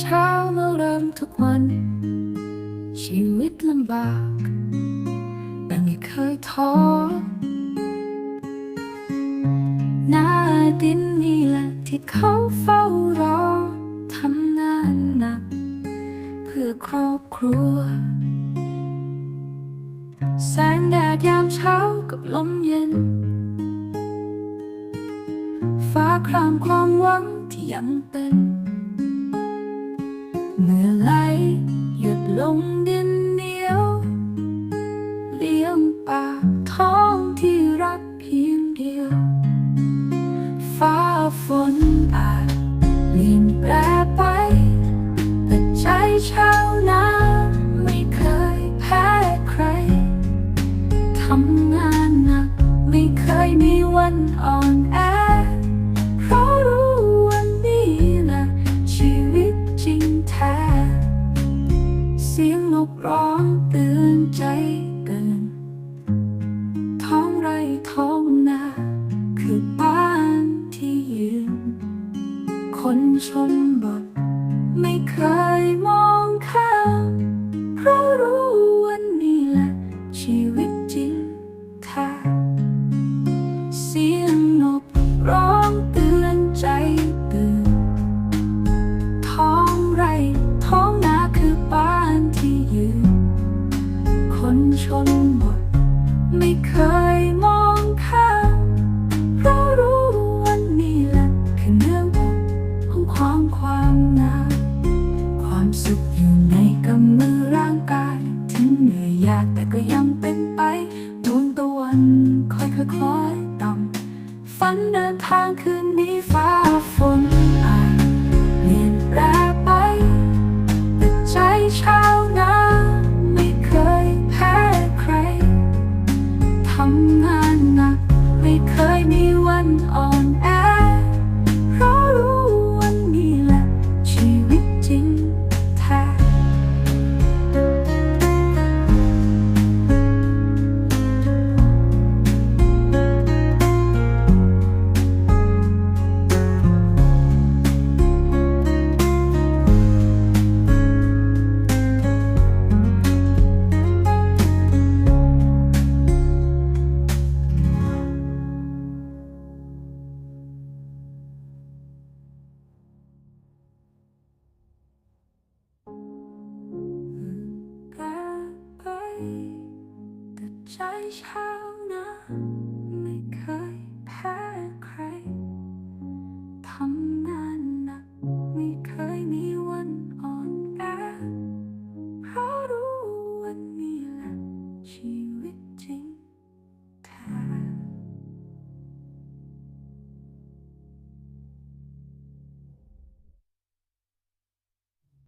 เช้ามาเริ่มทุกวัน ชีวิตลำบาก แต่ไม่เคยท้อหน้าดินนี่แหละที่เขาเฝ้ารอทำงานหนัก เพื่อครอบครัว แสงแดดยามเช้ากับลมเย็น ฟ้าครามความหวังที่ยังเป็น ลงดินเหนียว เลี้ยงปากท้องที่รักเพียงเดียว ฟ้าฝนอาจเปลี่ยนแปลไป แต่ใจชาวนาไม่เคยแพ้ใคร ทำงานหนักไม่เคยมีวันอ่อน กร้องเตือนใจเกิน ท้องไร่ท้องนาคือบ้านที่ยืน คนชนบทไม่เคยมองข้ามเพราะรู้วันนี้แหละชี คนชนบทไม่เคยมองข้ามเพราะรู้วันนี้แหละคือเนื้อบุของความความงาความสุขอยู่ในกำมือร่างกาย ถึงเหนื่อยยากแต่ก็ยังเป็นไปดวงตะวันค่อยๆคล้อยต่ำฝันเดินทางคืนนี้ฟ้าฝน แปลไปแต่ใจชานา